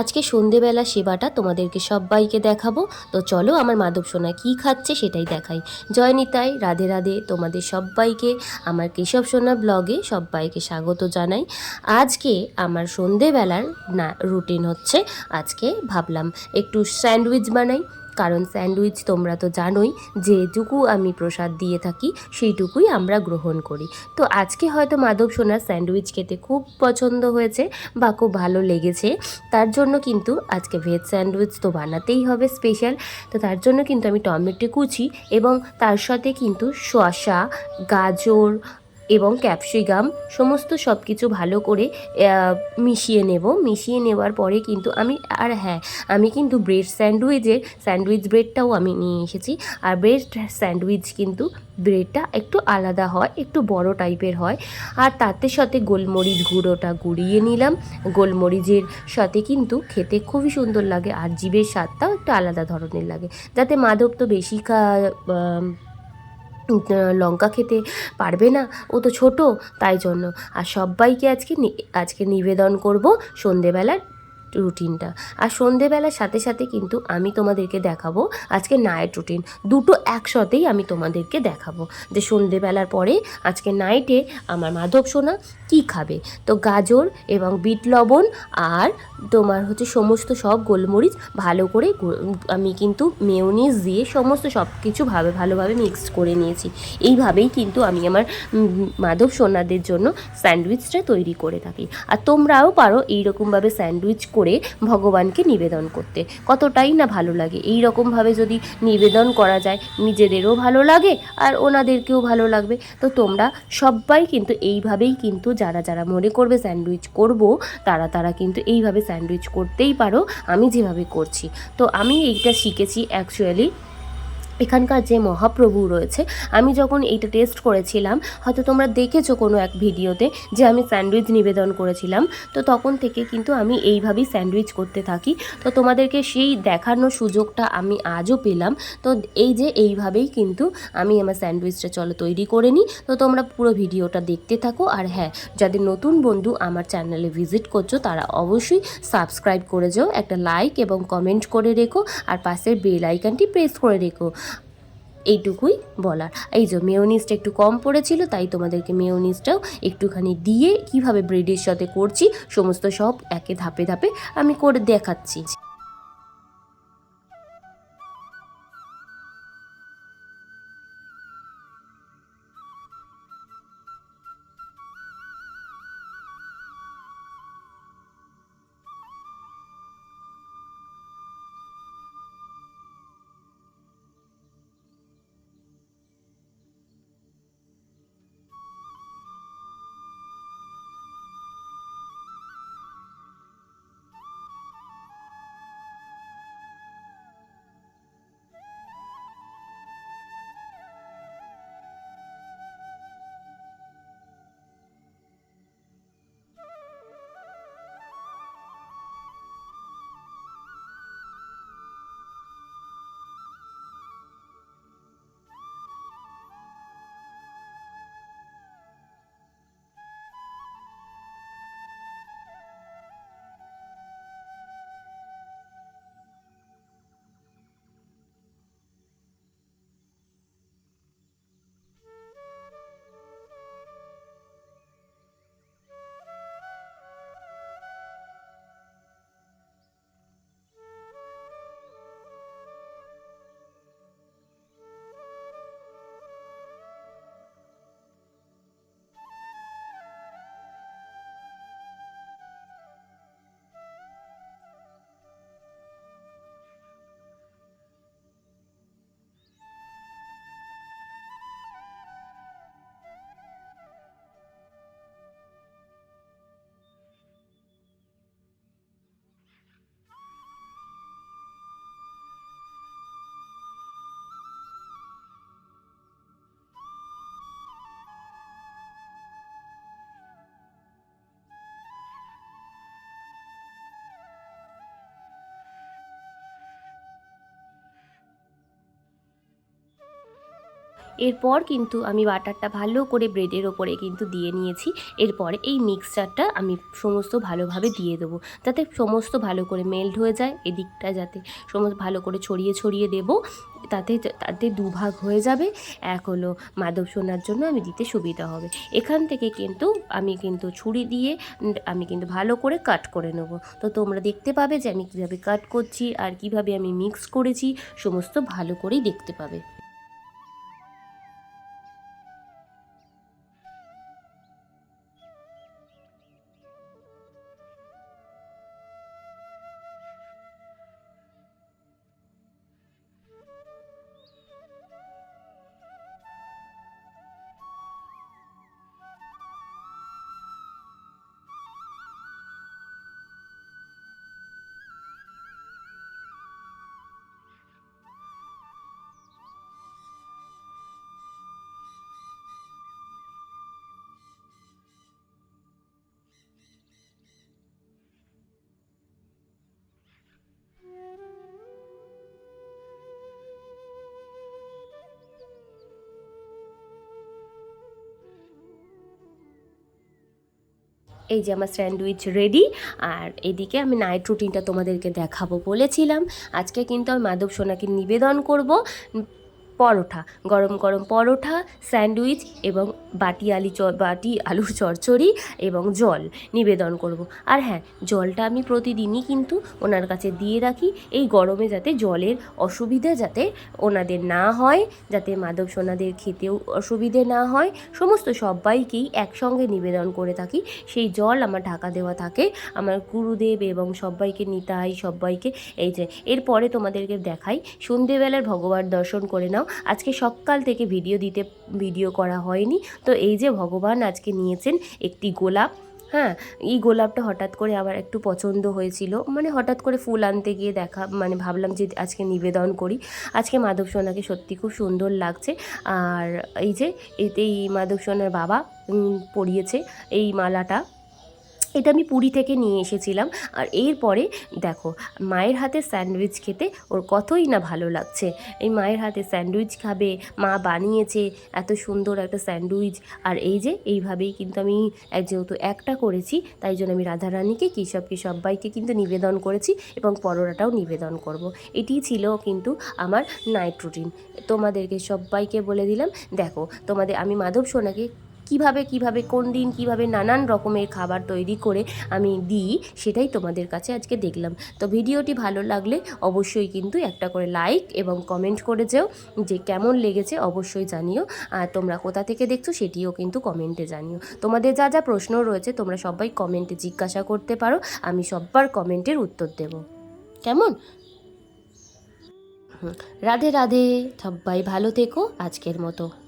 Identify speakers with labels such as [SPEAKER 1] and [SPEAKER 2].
[SPEAKER 1] আজকে সন্ধেবেলা সেবাটা তোমাদেরকে সবাইকে দেখাবো। তো চলো আমার মাধব সোনা কী খাচ্ছে সেটাই দেখাই। জয় নিতাই রাধে রাধে তোমাদের সবাইকে, আমার কেশব সোনা ব্লগে সবাইকে স্বাগত জানাই। আজকে আমার সন্ধেবেলার না রুটিন হচ্ছে, আজকে ভাবলাম একটু স্যান্ডউইচ বানাই। কারণ স্যান্ডউইচ তোমরা তো জানোই, যেটুকু আমি প্রসাদ দিয়ে থাকি, সেইটুকুই আমরা গ্রহণ করি। তো আজকে হয়তো মাধব সোনার স্যান্ডউইচ খেতে খুব পছন্দ হয়েছে বা খুব ভালো লেগেছে, তার জন্য কিন্তু আজকে ভেজ স্যান্ডউইচ তো বানাতেই হবে স্পেশাল। তো তার জন্য কিন্তু আমি টমেটো কুচি এবং তার সাথে কিন্তু শসা, গাজর এবং ক্যাপসিকাম, সমস্ত সব কিছু ভালো করে মিশিয়ে নেব। মিশিয়ে নেওয়ার পরে কিন্তু আমি, আর হ্যাঁ আমি কিন্তু ব্রেড স্যান্ডউইচের, স্যান্ডউইচ ব্রেডটাও আমি নিয়ে এসেছি। আর ব্রেড স্যান্ডউইচ কিন্তু ব্রেডটা একটু আলাদা হয়, একটু বড় টাইপের হয়। আর তাতে সাথে গোলমরিচ গুঁড়োটা গুঁড়িয়ে নিলাম। গোলমরিচের সাথে কিন্তু খেতে খুবই সুন্দর লাগে। আর জিভের স্বাদটাও একটু আলাদা ধরনের লাগে। যাতে মাধব তো বেশি খা লঙ্কা খেতে পারবে না। ও তো ছোট, তাই জন্য। আর সবাইকে আজকে আজকে নিবেদন করব সন্ধেবেলার রুটিনটা। আর সন্ধেবেলার সাথে সাথে কিন্তু আমি তোমাদেরকে দেখাবো আজকে নাইট রুটিন দুটো একসাথেই আমি তোমাদেরকে দেখাবো। যে সন্ধেবেলার পরে আজকে নাইটে আমার মাধব সোনা কী খাবে? তো গাজর এবং বিট লবণ আর তোমার হচ্ছে সমস্ত সব গোলমরিচ ভালো করে আমি কিন্তু মেয়োনিজ দিয়ে সমস্ত সব কিছু ভাবে ভালোভাবে মিক্স করে নিয়েছি। এইভাবেই কিন্তু আমি আমার মাধব সোনাদের জন্য স্যান্ডউইচটা তৈরি করে থাকি। আর তোমরাও পারো এইরকমভাবে স্যান্ডউইচ করে ভগবানকে নিবেদন করতে। কতটাই না ভালো লাগে। এই রকমভাবে যদি নিবেদন করা যায়, নিজেদেরও ভালো লাগে আর ওনাদেরকেও ভালো লাগবে। তো তোমরা সবাই কিন্তু এইভাবেই কিন্তু যারা যারা মনে করবে স্যান্ডউইচ করব, তারা তারা কিন্তু এইভাবে স্যান্ডউইচ করতেই পারো। আমি যেভাবে করছি। তো আমি এইটা শিখেছি অ্যাকচুয়ালি এখানকার যে মহাপ্রভু রয়েছে, আমি যখন এইটা টেস্ট করেছিলাম, হয়তো তোমরা দেখেছ কোনো এক ভিডিওতে যে আমি স্যান্ডউইচ নিবেদন করেছিলাম। তো তখন থেকে কিন্তু আমি এইভাবেই স্যান্ডউইচ করতে থাকি। তো তোমাদেরকে সেই দেখানোর সুযোগটা আমি আজও পেলাম। তো এই যে এইভাবেই কিন্তু আমি আমার স্যান্ডউইচটা চলো তৈরি করে নিই। তো তোমরা পুরো ভিডিওটা দেখতে থাকো। আর হ্যাঁ যাদের নতুন বন্ধু আমার চ্যানেলে ভিজিট করছ, তারা অবশ্যই সাবস্ক্রাইব করে যাও, একটা লাইক এবং কমেন্ট করে রেখো। আর পাশের বেল আইকনটি প্রেস করে রেখো। এইটুকুই বলার। এই যে মেয়োনিজটা একটু কম পড়েছিল, তাই তোমাদেরকে মেয়োনিজটাও একটুখানি দিয়ে কীভাবে ব্রেডের সাথে করছি, সমস্ত সব একে ধাপে ধাপে আমি করে দেখাচ্ছি। এরপর কিন্তু আমি বাটারটা ভালো করে ব্রেডের ওপরে কিন্তু দিয়ে নিয়েছি। এরপরে এই মিক্সচারটা আমি সমস্ত ভালোভাবে দিয়ে দেবো। যাতে সমস্ত ভালো করে মেল্ট হয়ে যায়, এদিকটা যাতে সমস্ত ভালো করে ছড়িয়ে ছড়িয়ে দেবো, তাতে তাতে দুভাগ হয়ে যাবে। এক হলো মাদব সোনার জন্য আমি দিতে সুবিধা হবে। এখান থেকে কিন্তু আমি কিন্তু ছুরি দিয়ে আমি কিন্তু ভালো করে কাট করে নেব। তো তোমরা দেখতে পাবে যে আমি কীভাবে কাট করছি আর কীভাবে আমি মিক্স করেছি, সমস্ত ভালো করেই দেখতে পাবে। এই যে আমার স্যান্ডউইচ রেডি, আর এদিকে আমি নাইট রুটিনটা তোমাদেরকে দেখাবো বলেছিলাম। আজকে কিন্তু আমি মাধব সোনাকে নিবেদন করব। পরোটা গরম গরম পরোটা স্যান্ডউইচ এবং বাটি আলি চ বাটি, আলুর চচ্চড়ি এবং জল নিবেদন করব। আর হ্যাঁ জলটা আমি প্রতিদিনই কিন্তু ওনার কাছে দিয়ে রাখি। এই গরমে যাতে জলের অসুবিধা যাতে ওনাদের না হয়, যাতে মাধব সোনাদের খেতেও অসুবিধে না হয়, সমস্ত সবাইকেই একসঙ্গে নিবেদন করে থাকি। সেই জল আমার ঢাকা দেওয়া থাকে। আমার গুরুদেব এবং সবাইকে নিতাই সবাইকে। এই যে, এরপরে তোমাদেরকে দেখাই। সন্ধেবেলার ভগবান দর্শন করে নাও। আজকে সকাল থেকে ভিডিও দিতে, ভিডিও করা হয়নি। তো এই যে ভগবান আজকে নিয়েছেন একটি গোলাপ হ্যাঁ? এই গোলাপটা হঠাৎ করে আবার একটু পছন্দ হয়েছিল। মানে হঠাৎ করে ফুল আনতে গিয়ে দেখা মানে ভাবলাম যে আজকে নিবেদন করি। আজকে মাধব সোনাকে সত্যি খুব সুন্দর লাগছে। আর এই যে এতে এই মাধব সোনার বাবা পরিয়েছে এই মালাটা। এটা আমি পুরী থেকে নিয়ে এসেছিলাম। আর এরপরে দেখো, মায়ের হাতে স্যান্ডউইচ খেতে ওর কতই না ভালো লাগছে। এই মায়ের হাতে স্যান্ডউইচ খাবে, মা বানিয়েছে এত সুন্দর একটা স্যান্ডউইচ। আর এই যে, এইভাবেই কিন্তু আমি যেহেতু একটা করেছি, তাই জন্য আমি রাধারানীকে, কেশবকে সবাইকে কিন্তু নিবেদন করেছি এবং পরোটাটাও নিবেদন করব। এটিই ছিল কিন্তু আমার নাইট রুটিন। তোমাদেরকে সবাইকে বলে দিলাম, দেখো, তোমাদের, আমি মাধব সোনাকে কীভাবে কীভাবে, কোন দিন কীভাবে নানান রকমের খাবার তৈরি করে আমি দিই, সেটাই তোমাদের কাছে আজকে দেখলাম। তো ভিডিওটি ভালো লাগলে অবশ্যই কিন্তু একটা করে লাইক এবং কমেন্ট করে যেও, যে কেমন লেগেছে অবশ্যই জানিও। আর তোমরা কোথা থেকে দেখছ সেটিও কিন্তু কমেন্টে জানিও। তোমাদের যা যা প্রশ্ন রয়েছে তোমরা সবাই কমেন্টে জিজ্ঞাসা করতে পারো, আমি সব্বার কমেন্টের উত্তর দেব। কেমন? রাধে রাধে, সবাই ভালো থেকো আজকের মতো।